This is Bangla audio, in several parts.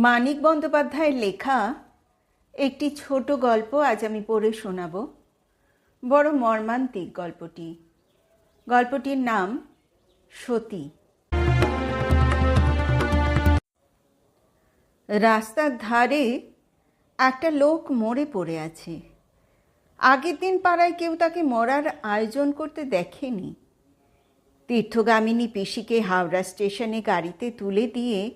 মানিক বন্দ্যোপাধ্যায়ের লেখা একটি ছোট গল্প আজ আমি পড়ে শোনাব। বড় মর্মান্তিক গল্পটি। গল্পটির নাম সতী। রাস্তার ধারে একটা লোক মরে পড়ে আছে। আগের দিন পাড়ায় কেউ তাকে মরার আয়োজন করতে দেখেনি। তীর্থগামিনী পিসিকে হাওড়া স্টেশনে গাড়িতে তুলে দিয়ে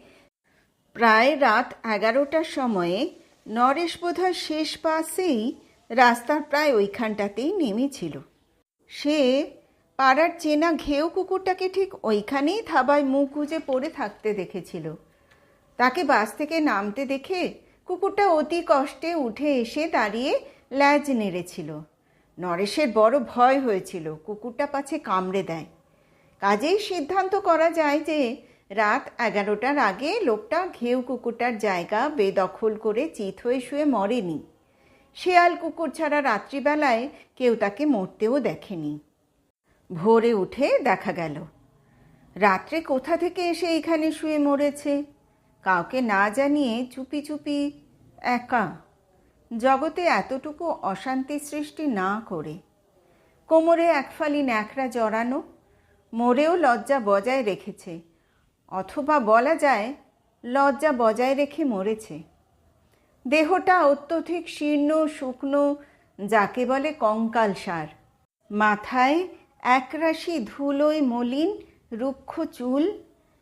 প্রায় রাত এগারোটার সময়ে নরেশ বোধহয় শেষ পাশেই রাস্তার প্রায় ওইখানটাতেই নেমেছিল। সে পাড়ার চেনা ঘেউ কুকুরটাকে ঠিক ওইখানেই থাবায় মুখ গুজে পড়ে থাকতে দেখেছিল। তাকে বাস থেকে নামতে দেখে কুকুরটা অতি কষ্টে উঠে এসে দাঁড়িয়ে ল্যাজ নেড়েছিল। নরেশের বড় ভয় হয়েছিল, কুকুরটা পাছে কামড়ে দেয়। কাজেই সিদ্ধান্ত করা যায় যে রাত এগারোটার আগে লোকটা ঘেউ কুকুরটার জায়গা বেদখল করে চিত হয়ে শুয়ে মরেনি। শেয়াল কুকুর ছাড়া রাত্রিবেলায় কেউ তাকে মরতেও দেখেনি। ভোরে উঠে দেখা গেল, রাত্রে কোথা থেকে এসে এখানে শুয়ে মরেছে? কাউকে না জানিয়ে চুপি চুপি একা। জগতে এতটুকু অশান্তি সৃষ্টি না করে। কোমরে একফালি ন্যাকড়া জড়ানো মোড়েও লজ্জা বজায় রেখেছে। অথবা বলা যায়, লজ্জা বজায় রেখে মরেছে। দেহটা অত্যধিক শীর্ণ, শুকনো, যাকে বলে কঙ্কাল সার। মাথায় একরাশি ধুলোয় মলিন, রুক্ষ চুল,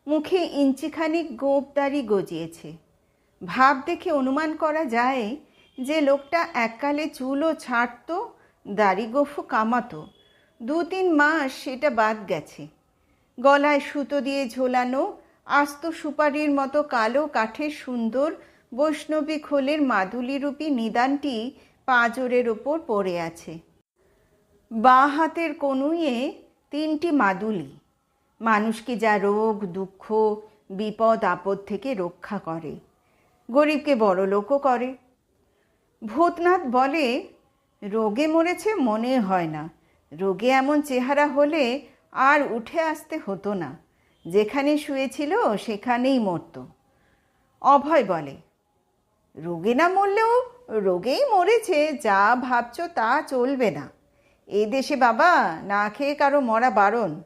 মুখে ইঞ্চিখানিক গোপদারি গজিয়েছে। ভাব দেখে অনুমান করা যায় যে লোকটা এককালে চুলও ছাড়ত, দাড়ি গোফ কামাতো। দু তিন মাস সেটা বাদ গেছে। গলায় সুতো দিয়ে ঝোলানো আস্ত সুপারির মতো কালো কাঠের সুন্দর বৈষ্ণবী খোলের মাদুলিরূপী নিদানটি পাঁজরের ওপর পড়ে আছে। বাঁ হাতের কনুইয়ে তিনটি মাদুলি। মানুষকে যা রোগ, দুঃখ, বিপদ, আপদ থেকে রক্ষা করে? গরিবকে বড় লোকও করে। ভূতনাথ বলে, রোগে মরেছে মনে হয় না। রোগে এমন চেহারা হলে আর উঠে আসতে হতো না। যেখানে শুয়েছিল, সেখানেই মরত। অভয় বলে, রোগে না মরলেও রোগেই মরেছে, যা ভাবছ তা চলবে না। এই দেশে বাবা, না খেয়ে কারও মরা বারণ।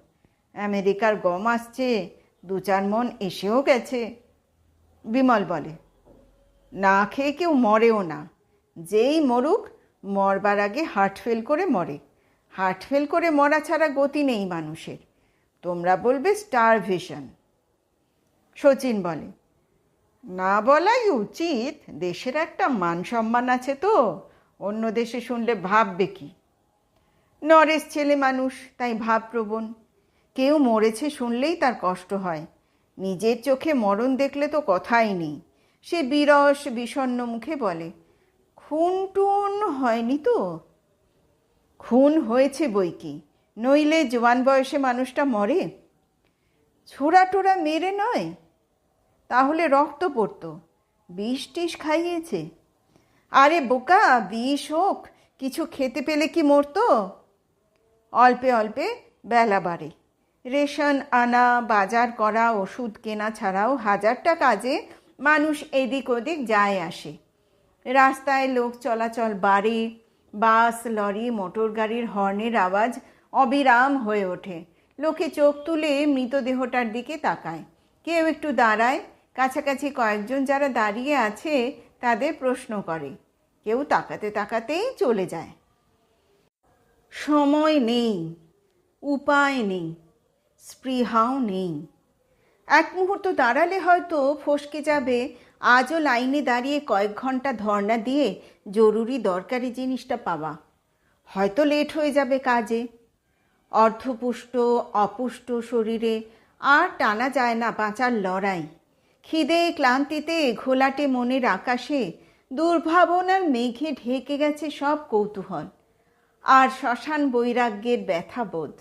আমেরিকার গম আসছে, দু চার মন এসেও গেছে। বিমল বলে, না খেয়ে কেউ মরেও না। যেই মরুক, মরবার আগে হার্ট ফেল করে মরে। হার্ট ফেল করে মরা ছাড়া গতি নেই মানুষের। তোমরা বলবে স্টার ভিশন শচীন বলে, না বলাই উচিত। দেশের একটা মান সম্মান আছে তো। অন্য দেশে শুনলে ভাববে কি? নরেশ ছেলে মানুষ, তাই ভাবপ্রবণ। কেউ মরেছে শুনলেই তার কষ্ট হয়। নিজের চোখে মরণ দেখলে তো কথাই নেই। সে বিরস, বিষণ্ণ মুখে বলে খুন টুন হয়নি তো? খুন হয়েছে বই কি নইলে জোয়ান বয়সে মানুষটা মরে? ছোড়া টোড়া মেরে নয়? তাহলে রক্ত পড়তো, বিষ টিস খাইয়েছে। আরে বোকা, বিষ হোক, কিছু খেতে পেলে কি মরতো? অল্পে অল্পে বেলা বাড়ে। রেশন আনা, বাজার করা, ওষুধ কেনা ছাড়াও হাজারটা কাজে মানুষ এদিক ওদিক যায় আসে। রাস্তায় লোক চলাচল বাড়ে, বাস, লরি মোটর গাড়ির হর্নের আওয়াজ অবিরাম হয়ে ওঠে। লোকে চোখ তুলে মৃতদেহটার দিকে তাকায়। কেউ একটু দাঁড়ায়। কাছাকাছি কয়েকজন যারা দাঁড়িয়ে আছে, তাদের প্রশ্ন করে। কেউ তাকাতে তাকাতেই চলে যায়। সময় নেই, উপায় নেই, স্পৃহাও নেই। এক মুহূর্ত দাঁড়ালে হয়তো ফসকে যাবে। আজও লাইনে দাঁড়িয়ে কয়েক ঘণ্টা ধর্ণা দিয়ে জরুরি দরকারি জিনিসটা পাওয়া। হয়তো লেট হয়ে যাবে কাজে। অর্ধপুষ্ট, অপুষ্ট শরীরে আর টানা যায় না বাঁচার লড়াই। খিদে ক্লান্তিতে ঘোলাটে মনের আকাশে দুর্ভাবনার মেঘে ঢেকে গেছে সব কৌতূহল। আর শ্মশান বৈরাগ্যের ব্যথাবোধ।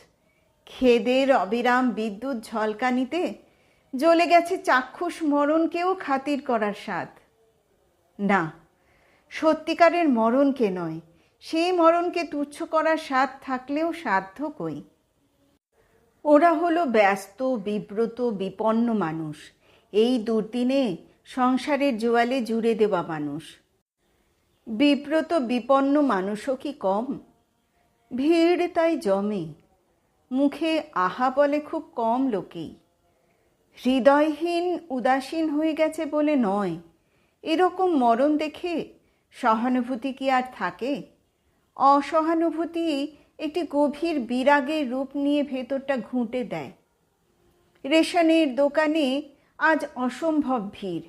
খেদের অবিরাম বিদ্যুৎ ঝলকানিতে জ্বলে গেছে চাক্ষুষ মরণকেও খাতির করার স্বাদ। না, সত্যিকারের মরণকে নয় সেই মরণকে তুচ্ছ করার স্বাদ থাকলেও সাধ্য কই? ওরা হলো ব্যস্ত, বিব্রত, বিপন্ন মানুষ। এই দুর্দিনে সংসারের জোয়ালে জুড়ে দেওয়া মানুষ। বিব্রত, বিপন্ন মানুষও কি কম? ভিড় তাই জমে। মুখে আহা বলে খুব কম লোকেই। হৃদয়হীন, উদাসীন হয়ে গেছে বলে নয়। এরকম মরণ দেখে সহানুভূতি কি আর থাকে? অসহানুভূতি একটি গভীর বিরাগের রূপ নিয়ে ভেতরটা ঘুঁটে দেয়। রেশনের দোকানে আজ অসম্ভব ভিড়।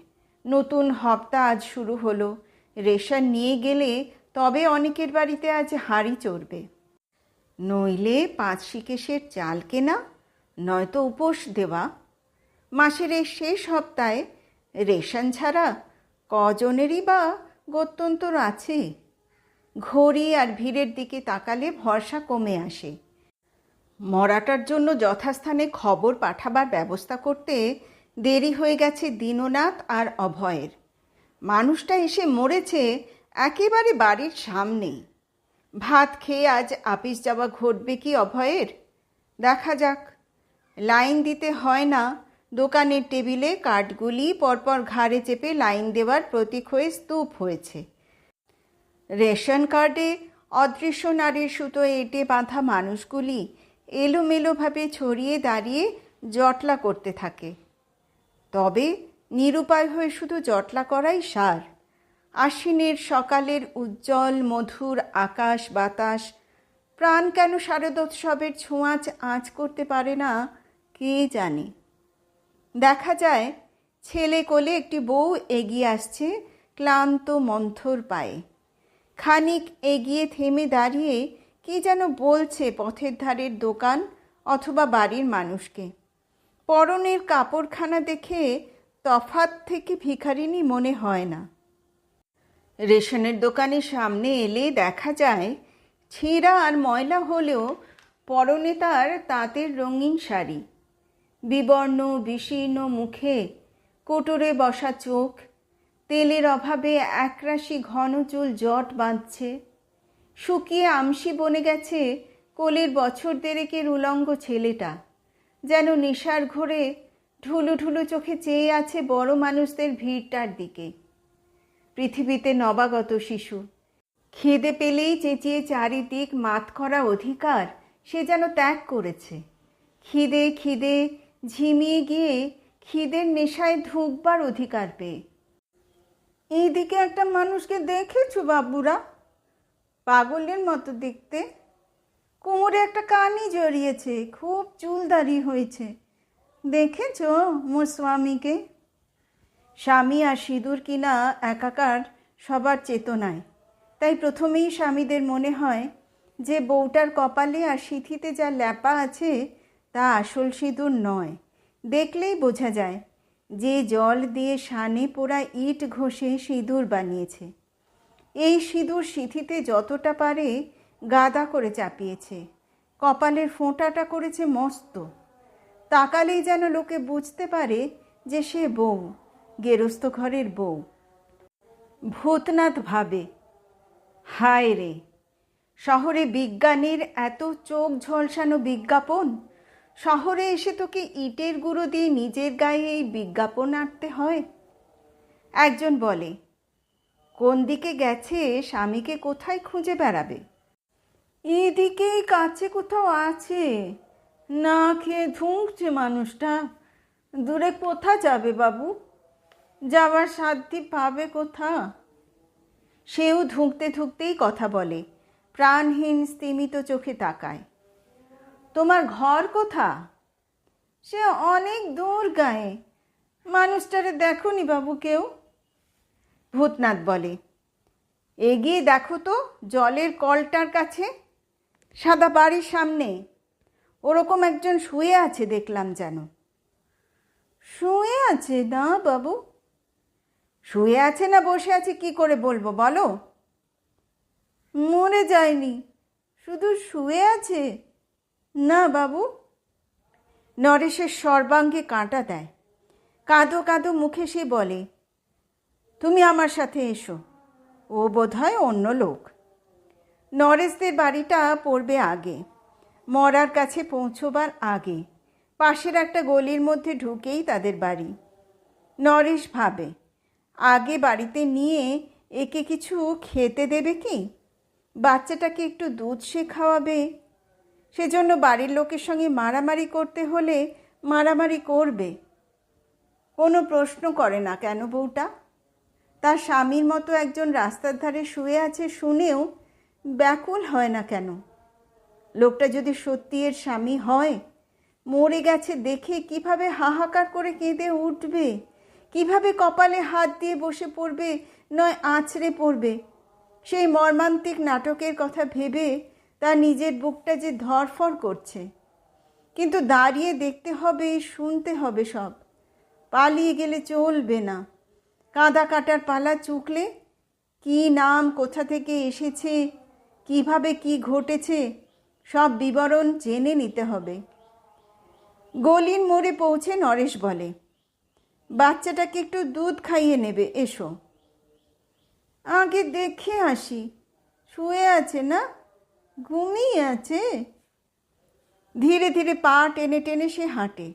নতুন হপ্তা আজ শুরু হলো। রেশন নিয়ে গেলে তবে অনেকের বাড়িতে আজ হাঁড়ি চড়বে। নইলে পাঁচ শিকেশের চাল কেনা, নয়তো উপোস দেওয়া। মাসের এই শেষ সপ্তাহে রেশন ছাড়া কজনেরই বা গত্যন্তর আছে? ঘড়ি আর ভিড়ের দিকে তাকালে ভরসা কমে আসে। মরাটার জন্য যথাস্থানে খবর পাঠাবার ব্যবস্থা করতে দেরি হয়ে গেছে দীননাথ আর অভয়ের। মানুষটা এসে মরেছে একেবারে বাড়ির সামনেই ভাত খেয়ে আজ আপিস যাওয়া ঘটবে কি অভয়ের? দেখা যাক। লাইন দিতে হয় না। দোকানের টেবিলে কাঠগুলি পরপর ঘাড়ে চেপে লাইন দেওয়ার প্রতীক হয়ে স্তূপ হয়েছে। রেশন কার্ডে অদৃশ্য নারীর সুতো এঁটে বাঁধা মানুষগুলি এলোমেলোভাবে ছড়িয়ে দাঁড়িয়ে জটলা করতে থাকে। তবে নিরুপায় হয়ে শুধু জটলা করাই সার। আশ্বিনের সকালের উজ্জ্বল, মধুর আকাশ বাতাস প্রাণ কেন শারদোৎসবের ছোঁয়াচ আঁচ করতে পারে না, কে জানে? দেখা যায় ছেলে কোলে একটি বউ এগিয়ে আসছে ক্লান্ত মন্থর পায়ে। খানিক এগিয়ে থেমে দাঁড়িয়ে কি যেন বলছে পথের ধারের দোকান অথবা বাড়ির মানুষকে। পরনের কাপড়খানা দেখে তফাত থেকে ভিখারিনী মনে হয় না। রেশনের দোকানের সামনে এলে দেখা যায়, ছেঁড়া আর ময়লা হলেও পরনে তার তাঁতের রঙিন শাড়ি। বিবর্ণ বিশীর্ণ মুখে কোটরে বসা চোখ তেলের অভাবে একরাশি ঘন চুল জট বাঁধছে। শুকিয়ে আমসি বনে গেছে কোলের বছর দেড়েকের উলঙ্গ ছেলেটা। যেন নেশার ঘোরে ঢুলু ঢুলু চোখে চেয়ে আছে বড় মানুষদের ভিড়টার দিকে। পৃথিবীতে নবাগত শিশু। খিদে পেলেই চেঁচিয়ে চারিদিক মাত করা অধিকার সে যেন ত্যাগ করেছে। খিদে খিদে ঝিমিয়ে গিয়ে খিদের নেশায় ধুকবার অধিকার পেয়ে। এইদিকে একটা মানুষকে দেখেছ বাবুরা? পাগলের মতো দেখতে। কোমরে একটা কানি জড়িয়েছে, খুব চুলদারি হয়েছে। দেখেছ মোর স্বামীকে? স্বামী আর সিঁদুর কিনা একাকার সবার চেতনায়। তাই প্রথমেই স্বামীদের মনে হয় যে বউটার কপালে আর সিঁথিতে যা ল্যাপা আছে, তা আসল সিঁদুর নয়। দেখলেই বোঝা যায় যে জল দিয়ে সানে পোড়া ইট ঘষে সিঁদুর বানিয়েছে। এই সিঁদুর সিঁথিতে যতটা পারে গাদা করে চাপিয়েছে। কপালের ফোঁটাটা করেছে মস্ত। তাকালেই যেন লোকে বুঝতে পারে যে সে বউ, গেরস্ত ঘরের বউ। ভূতনাথ ভাবে, হায় রে, শহরে বিজ্ঞানীর এত চোখ ঝলসানো বিজ্ঞাপন? শহরে এসে তোকে ইটের গুঁড়ো দিয়ে নিজের গায়ে এই বিজ্ঞাপন আঁটতে হয়? একজন বলে, কোন দিকে গেছে স্বামীকে কোথায় খুঁজে বেড়াবে? এদিকেই কাছে কোথাও আছে। না খেয়ে ধুঁকছে মানুষটা। দূরে কোথা যাবে বাবু? যাবার সাধ্যি পাবে কোথা? সেও ধুঁকতে ধুঁকতেই কথা বলে, প্রাণহীন স্তিমিত চোখে তাকায়। তোমার ঘর কোথা? সে অনেক দূর গায়ে। মানুষটারে দেখনি বাবু কেউ? ভূতনাথ বলে। এগিয়ে দেখো তো, জলের কলটার কাছে। সাদা বাড়ির সামনে। ওরকম একজন শুয়ে আছে দেখলাম যেন। শুয়ে আছে না বাবু? শুয়ে আছে না বসে আছে কি করে বলব বলো? মরে যায়নি। শুধু শুয়ে আছে। না, বাবু। নরেশের সর্বাঙ্গে কাঁটা দেয়। কাঁদো কাঁদো মুখে সে বলে, তুমি আমার সাথে এসো। ও বোধহয় অন্য লোক। নরেশদের বাড়িটা পড়বে আগে, মরার কাছে পৌঁছবার আগে। পাশের একটা গলির মধ্যে ঢুকেই তাদের বাড়ি। নরেশ ভাবে, আগে বাড়িতে নিয়ে একে কিছু খেতে দেবে কি? বাচ্চাটাকে একটু দুধ সে খাওয়াবে? সেজন্য বাড়ির লোকের সঙ্গে মারামারি করতে হলে মারামারি করবে। কোনো প্রশ্ন করে না কেন বউটা? তার স্বামীর মতো একজন রাস্তার ধারে শুয়ে আছে শুনেও ব্যাকুল হয় না কেন? লোকটা যদি সত্যি এর স্বামী হয়, মরে গেছে দেখে কীভাবে হাহাকার করে কেঁদে উঠবে? কীভাবে কপালে হাত দিয়ে বসে পড়বে, নয় আছড়ে পড়বে? সেই মর্মান্তিক নাটকের কথা ভেবে তার নিজের বুকটা যে ধরফর করছে। কিন্তু দাঁড়িয়ে দেখতে হবে, শুনতে হবে সব। পালিয়ে গেলে চলবে না। কাঁদা কাটার পালা চুকলে কি নাম, কোথা থেকে এসেছে, কীভাবে কি ঘটেছে, সব বিবরণ জেনে নিতে হবে। গলির মোড়ে পৌঁছে নরেশ বলে, বাচ্চাটাকে একটু দুধ খাইয়ে নেবে, এসো। আগে দেখে আসি। শুয়ে আছে না? ঘুমিয়ে আছে। ধীরে ধীরে পা টেনে টেনে সে হাঁটে।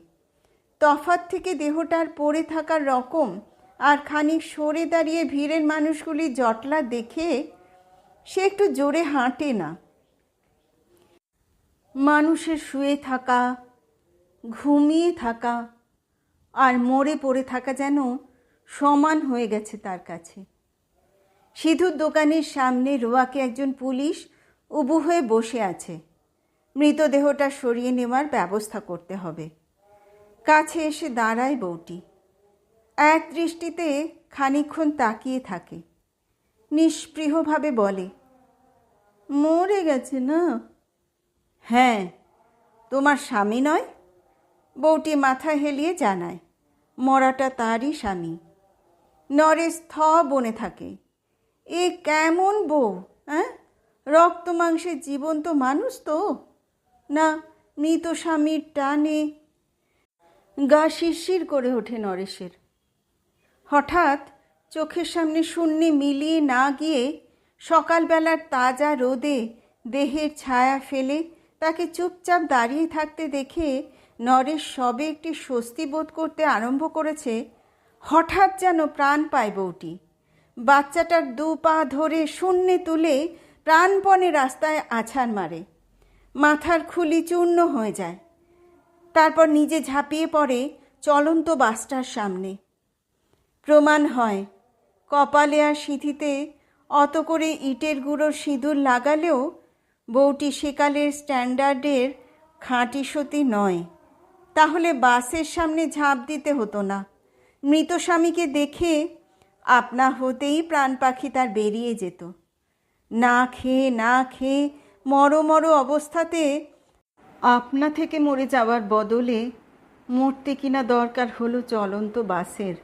তফাত থেকে দেহটার পড়ে থাকার রকম আর খানিক সরে দাঁড়িয়ে ভিড়ের মানুষগুলি জটলা দেখে সে একটু জোরে হাঁটে না। মানুষের শুয়ে থাকা, ঘুমিয়ে থাকা আর মরে পড়ে থাকা যেন সমান হয়ে গেছে তার কাছে। সিধুর দোকানের সামনে রোয়াকে একজন পুলিশ উবু হয়ে বসে আছে। মৃতদেহটা সরিয়ে নেওয়ার ব্যবস্থা করতে হবে। কাছে এসে দাঁড়ায় বউটি। এক দৃষ্টিতে খানিকক্ষণ তাকিয়ে থাকে। নিষ্পৃহভাবে বলে, মরে গেছে না? হ্যাঁ তোমার স্বামী নয়? বউটি মাথা হেলিয়ে জানায়, মরাটা তারই স্বামী। নরেশ থ বনে থাকে, এ কেমন বউ হ্যাঁ রক্ত মাংসের জীবন্ত মানুষ তো? না, মৃত স্বামীর টানে গা শিরশির করে ওঠে নরেশের। হঠাৎ চোখের সামনে শূন্যে মিলিয়ে না গিয়ে সকালবেলার তাজা রোদে দেহের ছায়া ফেলে তাকে চুপচাপ দাঁড়িয়ে থাকতে দেখে নরেশ সবে একটি স্বস্তি বোধ করতে আরম্ভ করেছে, হঠাৎ যেন প্রাণ পায় বউটি। বাচ্চাটার দু পা ধরে শূন্যে তুলে প্রাণপণে রাস্তায় আছাড় মারে। মাথার খুলি চূর্ণ হয়ে যায়। তারপর নিজে ঝাঁপিয়ে পড়ে চলন্ত বাসটার সামনে। প্রমাণ হয়, কপালে আর সিঁথিতে অত করে ইটের গুঁড়োর সিঁদুর লাগালেও বউটি সেকালের স্ট্যান্ডার্ডের খাঁটি সতী নয়। তাহলে বাসের সামনে ঝাঁপ দিতে হতো না। মৃত স্বামীকে দেখে আপনা হতেই প্রাণ পাখি তার বেরিয়ে যেত। না খেয়ে না খেয়ে মরো মরো অবস্থাতে আপনা থেকে মরে যাওয়ার বদলে মরতে কিনা দরকার হলো চলন্ত বাসের।